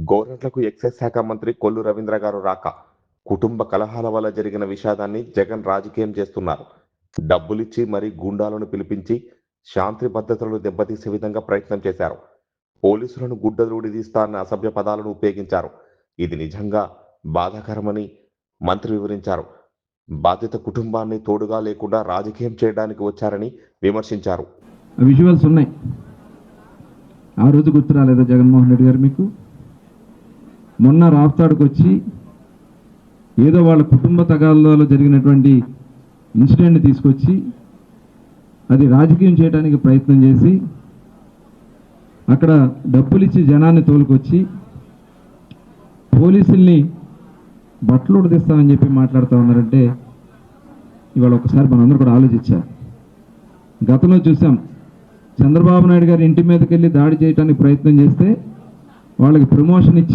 గోరంట్లకు excise శాఖ మంత్రి కొల్లు రవీంద్ర గారు రాక కుటుంబ కలహాల వల్ల జరిగిన విషాదాన్ని జగన్ రాజకీయం చేస్తున్నారు. డబ్బులిచ్చి మరీ గూండాలను పిలిపించి శాంతి భద్రతలను దెబ్బతీసే విధంగా ప్రయత్నం చేశారు. పోలీసులను గుడ్డదూడి తీస్తా అన్న అసభ్య పదాలను ఉపయోగించారు. ఇది నిజంగా బాధాకరమని మంత్రి వివరించారు. బాధిత కుటుంబాన్ని తోడుగా లేకుండా రాజకీయం చేయడానికి వచ్చారని విమర్శించారు. విజువల్స్ ఉన్నాయి. ఆ రోజు గుర్తు రాలేదా జగన్మోహన్ రెడ్డి గారు మీకు? మొన్న రాఫ్తాడుకు వచ్చి ఏదో వాళ్ళ కుటుంబ తగాదాలో జరిగినటువంటి ఇన్సిడెంట్ని తీసుకొచ్చి అది రాజకీయం చేయడానికి ప్రయత్నం చేసి అక్కడ డబ్బులు ఇచ్చి జనాన్ని తోలుకొచ్చి పోలీసుల్ని బట్టలు ఉడదీస్తామని చెప్పి మాట్లాడుతూ ఉన్నారంటే ఇవాళ ఒకసారి మనందరూ కూడా ఆలోచించారు గతంలో చూసాం చంద్రబాబు నాయుడు గారి ఇంటి మీదకి వెళ్ళి దాడి చేయడానికి ప్రయత్నం చేస్తే వాళ్ళకి ప్రమోషన్ ఇచ్చి